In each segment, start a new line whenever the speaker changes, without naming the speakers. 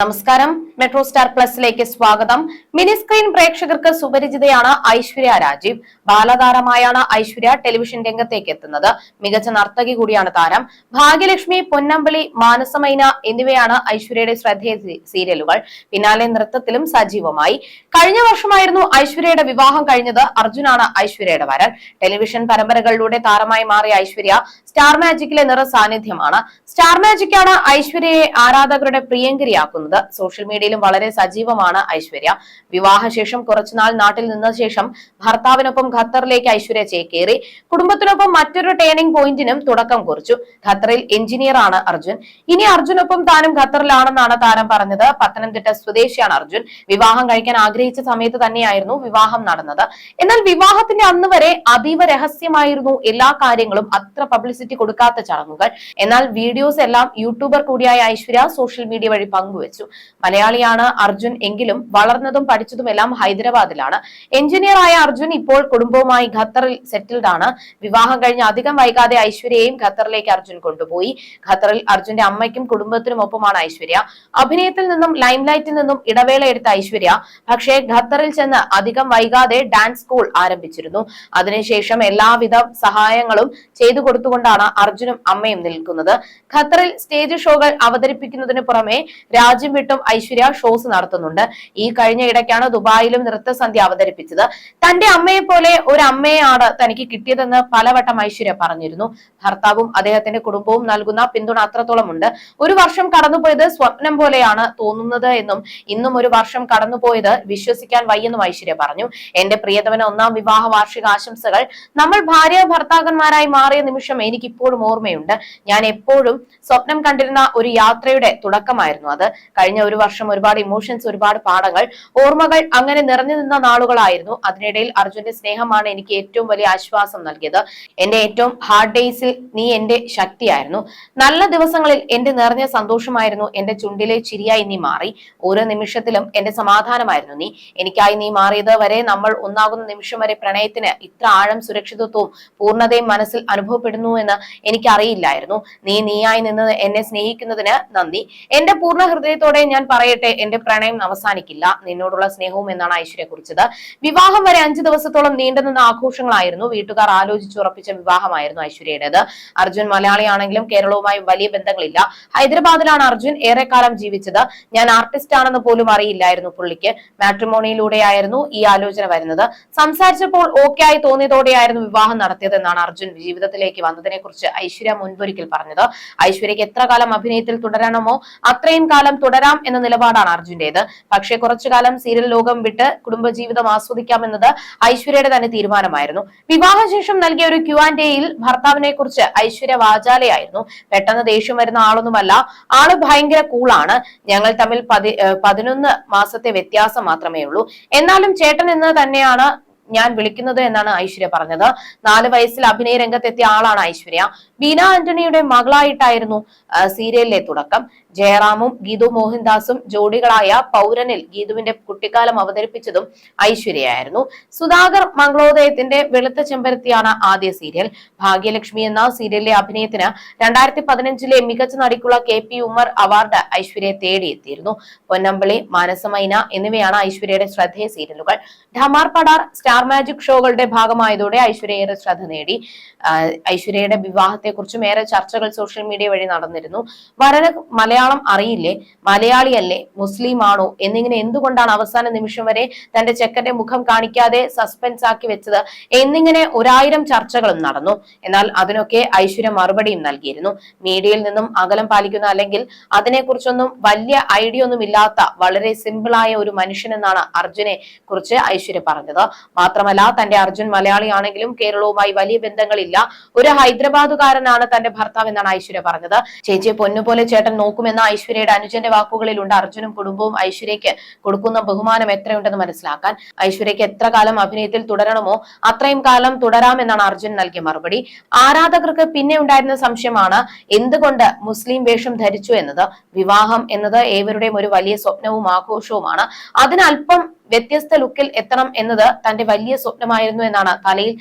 നമസ്കാരം. Metro star പ്ലസിലേക്ക് സ്വാഗതം. Mini screen പ്രേക്ഷകർക്ക് സുപരിചിതയാണ് ഐശ്വര്യ രാജീവ്. ബാലതാരമായാണ് ഐശ്വര്യ ടെലിവിഷൻ രംഗത്തേക്ക് എത്തുന്നത്. മികച്ച നർത്തകി കൂടിയാണ് താരം. ഭാഗ്യലക്ഷ്മി പൊന്നമ്പളി മാനസമൈന എന്നിവയാണ് ഐശ്വര്യയുടെ ശ്രദ്ധേയ സീരിയലുകൾ. പിന്നാലെ നൃത്തത്തിലും സജീവമായി. കഴിഞ്ഞ വർഷമായിരുന്നു ഐശ്വര്യയുടെ വിവാഹം കഴിഞ്ഞത്. അർജുനാണ് ഐശ്വര്യയുടെ വരൻ. ടെലിവിഷൻ പരമ്പരകളിലൂടെ താരമായി മാറിയ ഐശ്വര്യ സ്റ്റാർ മാജിക്കിലെ നിറ സാന്നിധ്യമാണ് സ്റ്റാർ മാജിക്കാണ് ഐശ്വര്യയെ ആരാധകരുടെ പ്രിയങ്കരിയാക്കുന്നത്. സോഷ്യൽ മീഡിയയിലും വളരെ സജീവമാണ് ഐശ്വര്യ. വിവാഹശേഷം കുറച്ചുനാൾ നാട്ടിൽ നിന്ന ശേഷം ഭർത്താവിനൊപ്പം ഖത്തറിലേക്ക് ഐശ്വര്യ ചേക്കേറി കുടുംബത്തിനൊപ്പം മറ്റൊരു ടേണിംഗ് പോയിന്റിനും തുടക്കം കുറിച്ചു. ഖത്തറിൽ എഞ്ചിനീയർ ആണ് അർജുൻ. ഇനി അർജുനൊപ്പം താനും ഖത്തറിലാണെന്നാണ് താരം പറഞ്ഞത്. പത്തനംതിട്ട സ്വദേശിയാണ് അർജുൻ. വിവാഹം കഴിക്കാൻ ആഗ്രഹിച്ച സമയത്ത് തന്നെയായിരുന്നു വിവാഹം നടന്നത്. എന്നാൽ വിവാഹത്തിന്റെ അന്ന് വരെ അതീവ രഹസ്യമായിരുന്നു എല്ലാ കാര്യങ്ങളും അത്ര പബ്ലിസിറ്റി കൊടുക്കാത്ത ചടങ്ങുകൾ. എന്നാൽ വീഡിയോസ് എല്ലാം യൂട്യൂബർ കൂടിയായ ഐശ്വര്യ സോഷ്യൽ മീഡിയ വഴി പങ്കുവച്ചു. മലയാളിയാണ് അർജുൻ എങ്കിലും വളർന്നതും പഠിച്ചതുമെല്ലാം ഹൈദരാബാദിലാണ്. എഞ്ചിനീയർ ആയ അർജുൻ ഇപ്പോൾ കുടുംബവുമായി ഖത്തറിൽ സെറ്റിൽഡ് ആണ്. വിവാഹം കഴിഞ്ഞ് അധികം വൈകാതെ ഐശ്വര്യയെയും ഖത്തറിലേക്ക് അർജുൻ കൊണ്ടുപോയി. ഖത്തറിൽ അർജുന്റെ അമ്മയ്ക്കും കുടുംബത്തിനും ഒപ്പമാണ് ഐശ്വര്യ. അഭിനയത്തിൽ നിന്നും ലൈംലൈറ്റിൽ നിന്നും ഇടവേള എടുത്ത ഐശ്വര്യ. പക്ഷേ ഖത്തറിൽ ചെന്ന് അധികം വൈകാതെ ഡാൻസ് സ്കൂൾ ആരംഭിച്ചിരുന്നു. അതിനുശേഷം എല്ലാവിധ സഹായങ്ങളും ചെയ്തു കൊടുത്തുകൊണ്ടാണ് അർജുനും അമ്മയും നിൽക്കുന്നത്. ഖത്തറിൽ സ്റ്റേജ് ഷോകൾ അവതരിപ്പിക്കുന്നതിന് പുറമെ രാജ്യം വിട്ടും ഐശ്വര്യ ഷോസ് നടത്തുന്നുണ്ട്. ഈ കഴിഞ്ഞ ഇടയ്ക്കാണ് ദുബായിലും നൃത്തസന്ധ്യ അവതരിപ്പിച്ചത്. തന്റെ അമ്മയെ പോലെ ഒരു അമ്മയാണ് തനിക്ക് കിട്ടിയതെന്ന് പലവട്ടം ഐശ്വര്യ പറഞ്ഞിരുന്നു. ഭർത്താവും അദ്ദേഹത്തിന്റെ കുടുംബവും നൽകുന്ന പിന്തുണ അത്രത്തോളം ഉണ്ട് ഒരു വർഷം കടന്നുപോയത് സ്വപ്നം പോലെയാണ് തോന്നുന്നത് എന്നും ഇന്നും ഒരു വർഷം കടന്നുപോയത് വിശ്വസിക്കാൻ വയ്യെന്നും ഐശ്വര്യ പറഞ്ഞു. എന്റെ പ്രിയതമന ഒന്നാം വിവാഹ വാർഷിക ആശംസകൾ. നമ്മൾ ഭാര്യ ഭർത്താക്കന്മാരായി മാറിയ നിമിഷം എനിക്ക് ഇപ്പോഴും ഓർമ്മയുണ്ട്. ഞാൻ എപ്പോഴും സ്വപ്നം കണ്ടിരുന്ന ഒരു യാത്രയുടെ തുടക്കമായിരുന്നു അത്. കഴിഞ്ഞ ഒരു വർഷം ഒരുപാട് ഇമോഷൻസ് ഒരുപാട് പാഠങ്ങൾ ഓർമ്മകൾ അങ്ങനെ നിറഞ്ഞു നിന്ന നാളുകളായിരുന്നു. അതിനിടയിൽ അർജുന്റെ സ്നേഹമാണ് എനിക്ക് ഏറ്റവും വലിയ ആശ്വാസം നൽകിയത്. എന്റെ ഏറ്റവും ഹാർഡ് ഡേയ്സിൽ നീ എന്റെ ശക്തിയായിരുന്നു. നല്ല ദിവസങ്ങളിൽ എന്റെ നിറഞ്ഞ സന്തോഷമായിരുന്നു. എന്റെ ചുണ്ടിലെ ചിരിയായി നീ മാറി. ഓരോ നിമിഷത്തിലും എന്റെ സമാധാനമായിരുന്നു നീ. എനിക്കായി നീ മാറിയത് വരെ നമ്മൾ ഒന്നാകുന്ന നിമിഷം വരെ പ്രണയത്തിന് ഇത്ര ആഴം സുരക്ഷിതത്വവും പൂർണതയും മനസ്സിൽ അനുഭവപ്പെടുന്നു എന്ന് എനിക്കറിയില്ലായിരുന്നു. നീ നീയായി നിന്ന് എന്നെ സ്നേഹിക്കുന്നതിന് നന്ദി. എന്റെ പൂർണ ഹൃദയത്തോടെ ഞാൻ പറയട്ടെ എന്റെ പ്രണയം അവസാനിക്കില്ല. നിന്നോടുള്ള സ്നേഹവും എന്നാണ് ഐശ്വര്യ കുറിച്ചത്. വിവാഹം വരെ അഞ്ചു ദിവസത്തോളം നീണ്ടുനിന്ന ആഘോഷങ്ങളായിരുന്നു. വീട്ടുകാർ ആലോചിച്ചുറപ്പിച്ച വിവാഹമായിരുന്നു ഐശ്വര്യയുടേത്. അർജുൻ മലയാളിയാണെങ്കിലും കേരളവുമായി വലിയ ബന്ധങ്ങളില്ല. ഹൈദരാബാദിലാണ് അർജുൻ ഏറെക്കാലം ജീവിച്ചത്. ഞാൻ ആർട്ടിസ്റ്റ് ആണെന്ന് പോലും അറിയില്ലായിരുന്നു പുള്ളിക്ക്. മാട്രിമോണിയിലൂടെയായിരുന്നു ഈ ആലോചന വരുന്നത്. സംസാരിച്ചപ്പോൾ ഓക്കെ ആയി തോന്നിയതോടെയായിരുന്നു വിവാഹം നടത്തിയതെന്നാണ് അർജുൻ ജീവിതത്തിലേക്ക് വന്നതിനെ കുറിച്ച് ഐശ്വര്യ മുൻപൊരിക്കൽ പറഞ്ഞത്. ഐശ്വര്യക്ക് എത്ര കാലം അഭിനയത്തിൽ തുടരണമോ അത്രയും കാലം തുടരാം എന്ന നിലപാടാണ് അർജുന്റേത്. പക്ഷേ കുറച്ചു കാലം സീരിയൽ ലോകം വിട്ട് കുടുംബജീവിതം ആസ്വദിക്കാമെന്നത് ഐശ്വര്യയുടെ തന്നെ തീരുമാനമായിരുന്നു. വിവാഹശേഷം നൽകിയ ഒരു ക്യു ആൻഡ് എയിൽ ഭർത്താവിനെ കുറിച്ച് ഐശ്വര്യ വാചാലയായിരുന്നു. പെട്ടെന്ന് ദേഷ്യം വരുന്ന ആളൊന്നുമല്ല ആൾ ഭയങ്കര കൂളാണ് ഞങ്ങൾ തമ്മിൽ പതി പതിനൊന്ന് മാസത്തെ വ്യത്യാസം മാത്രമേ ഉള്ളൂ. എന്നാലും ചേട്ടൻ എന്ന് തന്നെയാണ് ഞാൻ വിളിക്കുന്നത് എന്നാണ് ഐശ്വര്യ പറഞ്ഞത്. നാല് വയസ്സിൽ അഭിനയ രംഗത്തെത്തിയ ആളാണ് ഐശ്വര്യ. ബീന ആന്റണിയുടെ മകളായിട്ടായിരുന്നു സീരിയലിലെ തുടക്കം. ജയറാമും ഗീതു മോഹൻദാസും ജോഡികളായ പൗരനിൽ ഗീതുവിന്റെ കുട്ടിക്കാലം അവതരിപ്പിച്ചതും ഐശ്വര്യയായിരുന്നു. സുധാകർ മംഗളോദയത്തിന്റെ വെളുത്ത ചെമ്പരത്തിയാണ് ആദ്യ സീരിയൽ. ഭാഗ്യലക്ഷ്മി എന്ന സീരിയലിലെ അഭിനയത്തിന് രണ്ടായിരത്തി പതിനഞ്ചിലെ മികച്ച നടിക്കുള്ള കെ പി ഉമർ അവാർഡ് ഐശ്വര്യയെ തേടിയെത്തിയിരുന്നു. പൊന്നമ്പളി മാനസമൈന എന്നിവയാണ് ഐശ്വര്യയുടെ ശ്രദ്ധേയ സീരിയലുകൾ. ധമാർ പടാർ സ്റ്റാർ മാജിക് ഷോകളുടെ ഭാഗമായതോടെ ഐശ്വര്യ ശ്രദ്ധ നേടി. ഐശ്വര്യയുടെ വിവാഹത്തെ കുറിച്ചും ഏറെ ചർച്ചകൾ സോഷ്യൽ മീഡിയ വഴി നടന്നിരുന്നു. വരന് മലയാളം അറിയില്ലേ? മലയാളിയല്ലേ? മുസ്ലിം ആണോ എന്നിങ്ങനെ എന്തുകൊണ്ടാണ് അവസാന നിമിഷം വരെ തന്റെ ചെക്കന്റെ മുഖം കാണിക്കാതെ സസ്പെൻസ് ആക്കി വെച്ചത്? എന്നിങ്ങനെ ഒരായിരം ചർച്ചകളും നടന്നു. എന്നാൽ അതിനൊക്കെ ഐശ്വര്യ മറുപടിയും നൽകിയിരുന്നു. മീഡിയയിൽ നിന്നും അകലം പാലിക്കുന്ന അല്ലെങ്കിൽ അതിനെക്കുറിച്ചൊന്നും വലിയ ഐഡിയ ഒന്നും ഇല്ലാത്ത വളരെ സിമ്പിളായ ഒരു മനുഷ്യനെന്നാണ് അർജുനെ കുറിച്ച് ഐശ്വര്യ പറഞ്ഞത്. മാത്രമല്ല തന്റെ അർജുൻ മലയാളിയാണെങ്കിലും കേരളവുമായി വലിയ ബന്ധങ്ങളില്ല. ഒരു ഹൈദരാബാദുകാരനാണ് തന്റെ ഭർത്താവ് എന്നാണ് ഐശ്വര്യ പറഞ്ഞത്. ചേച്ചിയെ പൊന്നുപോലെ ചേട്ടൻ നോക്കുമെന്ന ഐശ്വര്യയുടെ അനുജന്റെ വാക്കുകളിലുണ്ട്. അർജുനും കുടുംബവും ഐശ്വര്യയ്ക്ക് കൊടുക്കുന്ന ബഹുമാനം എത്രയുണ്ടെന്ന് മനസ്സിലാക്കാൻ ഐശ്വര്യയ്ക്ക് എത്ര കാലം അഭിനയത്തിൽ തുടരണമോ അത്രയും കാലം തുടരാമെന്നാണ് അർജുൻ നൽകിയ മറുപടി. ആരാധകർക്ക് പിന്നെ ഉണ്ടായിരുന്ന സംശയമാണ് എന്തുകൊണ്ട് മുസ്ലിം വേഷം ധരിച്ചു എന്നത്? വിവാഹം എന്നത് ഏവരുടെയും ഒരു വലിയ സ്വപ്നവും ആഘോഷവുമാണ്. അതിനല്പം വ്യത്യസ്ത ലുക്കിൽ എത്തണം എന്നത് തന്റെ വലിയ സ്വപ്നമായിരുന്നു എന്നാണ് തലയിൽ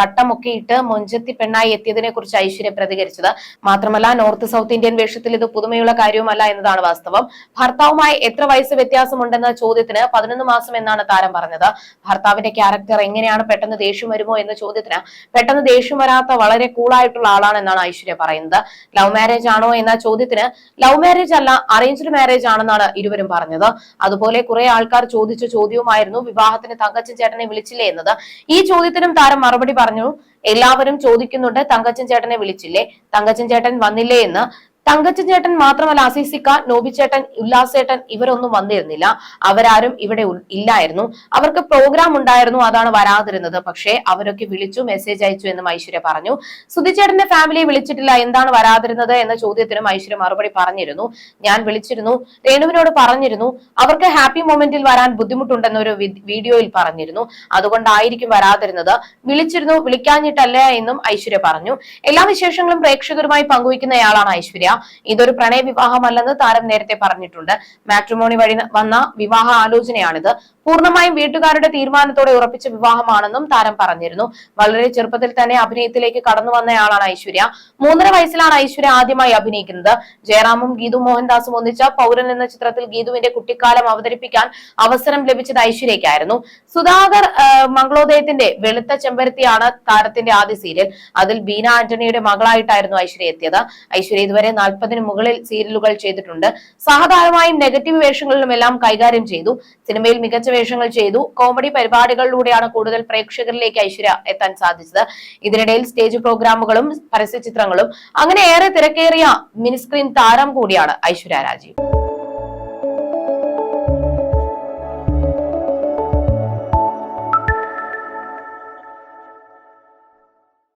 തട്ടമൊക്കെ ഇട്ട് മൊഞ്ചത്തി പെണ്ണായി എത്തിയതിനെ കുറിച്ച് ഐശ്വര്യ പ്രതികരിച്ചത്. മാത്രമല്ല നോർത്ത് സൗത്ത് ഇന്ത്യൻ വേഷത്തിൽ ഇത് പുതുമയുള്ള കാര്യവുമല്ല എന്നതാണ് വാസ്തവം. ഭർത്താവുമായി എത്ര വയസ്സ് വ്യത്യാസമുണ്ടെന്ന ചോദ്യത്തിന് പതിനൊന്ന് മാസം എന്നാണ് താരം പറഞ്ഞത്. ഭർത്താവിന്റെ ക്യാരക്ടർ എങ്ങനെയാണ് പെട്ടെന്ന് ദേഷ്യം വരുമോ എന്ന ചോദ്യത്തിന് പെട്ടെന്ന് ദേഷ്യം വരാത്ത വളരെ കൂളായിട്ടുള്ള ആളാണെന്നാണ് ഐശ്വര്യ പറയുന്നത്. ലവ് മാരേജ് ആണോ എന്ന ചോദ്യത്തിന് ലവ് മാരേജ് അല്ല അറേഞ്ച്ഡ് മാരേജ് ആണെന്നാണ് ഇരുവരും പറഞ്ഞത്. അതുപോലെ കുറെ ആൾക്കാർ ചോദിച്ച ചോദ്യവുമായിരുന്നു. വിവാഹത്തിന് തങ്കച്ചൻ ചേട്ടനെ വിളിച്ചില്ലേ എന്നത്. ഈ ചോദ്യത്തിനും താരം മറുപടി പറഞ്ഞു. എല്ലാവരും ചോദിക്കുന്നുണ്ട് തങ്കച്ചൻ ചേട്ടനെ വിളിച്ചില്ലേ? തങ്കച്ചൻ ചേട്ടൻ വന്നില്ലേ എന്ന്. തങ്കച്ചൻ ചേട്ടൻ മാത്രമല്ല അസീസിക്ക നോബിച്ചേട്ടൻ ഉല്ലാസേട്ടൻ ഇവരൊന്നും വന്നിരുന്നില്ല. അവരാരും ഇവിടെ ഇല്ലായിരുന്നു. അവർക്ക് പ്രോഗ്രാം ഉണ്ടായിരുന്നു അതാണ് വരാതിരുന്നത്. പക്ഷേ അവരൊക്കെ വിളിച്ചു മെസ്സേജ് അയച്ചു എന്നും ഐശ്വര്യ പറഞ്ഞു. സുധിച്ചേട്ടന്റെ ഫാമിലിയെ വിളിച്ചിട്ടില്ല എന്താണ് വരാതിരുന്നത് എന്ന ചോദ്യത്തിനും ഐശ്വര്യ മറുപടി പറഞ്ഞിരുന്നു. ഞാൻ വിളിച്ചിരുന്നു രേണുവിനോട് പറഞ്ഞിരുന്നു അവർക്ക് ഹാപ്പി മൊമെന്റിൽ വരാൻ ബുദ്ധിമുട്ടുണ്ടെന്ന് ഒരു വീഡിയോയിൽ പറഞ്ഞിരുന്നു. അതുകൊണ്ടായിരിക്കും വരാതിരുന്നത്. വിളിച്ചിരുന്നു വിളിക്കാഞ്ഞിട്ടല്ല എന്നും ഐശ്വര്യ പറഞ്ഞു. എല്ലാ വിശേഷങ്ങളും പ്രേക്ഷകരുമായി പങ്കുവയ്ക്കുന്നയാളാണ് ഐശ്വര്യ. ഇതൊരു പ്രണയ വിവാഹമല്ലെന്ന് താരം നേരത്തെ പറഞ്ഞിട്ടുണ്ട്. മാട്രിമോണി വഴി വന്ന വിവാഹ ആലോചനയാണിത്. പൂർണമായും വീട്ടുകാരുടെ തീരുമാനത്തോടെ ഉറപ്പിച്ച വിവാഹമാണെന്നും താരം പറഞ്ഞിരുന്നു. വളരെ ചെറുപ്പത്തിൽ തന്നെ അഭിനയത്തിലേക്ക് കടന്നു വന്നയാളാണ് ഐശ്വര്യ. മൂന്നര വയസ്സിലാണ് ഐശ്വര്യ ആദ്യമായി അഭിനയിക്കുന്നത്. ജയറാമും ഗീതു മോഹൻദാസും ഒന്നിച്ച പൗരൻ എന്ന ചിത്രത്തിൽ ഗീതുവിന്റെ കുട്ടിക്കാലം അവതരിപ്പിക്കാൻ അവസരം ലഭിച്ചത് ഐശ്വര്യയ്ക്കായിരുന്നു. സുധാകർ മംഗളോദയത്തിന്റെ വെളുത്ത ചെമ്പരത്തിയാണ് താരത്തിന്റെ ആദ്യ സീരിയൽ. അതിൽ ബീന ആന്റണിയുടെ മകളായിട്ടായിരുന്നു ഐശ്വര്യ എത്തിയത്. ഐശ്വര്യ ഇതുവരെ നാൽപ്പതിന് മുകളിൽ സീരിയലുകൾ ചെയ്തിട്ടുണ്ട്. സഹതാരമായും നെഗറ്റീവ് വേഷങ്ങളിലും എല്ലാം കൈകാര്യം ചെയ്തു. സിനിമയിൽ മികച്ച വേഷങ്ങൾ ചെയ്തു. കോമഡി പരിപാടികളിലൂടെയാണ് കൂടുതൽ പ്രേക്ഷകരിലേക്ക് ഐശ്വര്യ എത്താൻ സാധിച്ചത്. ഇതിനിടയിൽ സ്റ്റേജ് പ്രോഗ്രാമുകളും പരസ്യചിത്രങ്ങളും അങ്ങനെ ഏറെ തിരക്കേറിയ മിനിസ്ക്രീൻ താരം കൂടിയാണ് ഐശ്വര്യ രാജീവ്.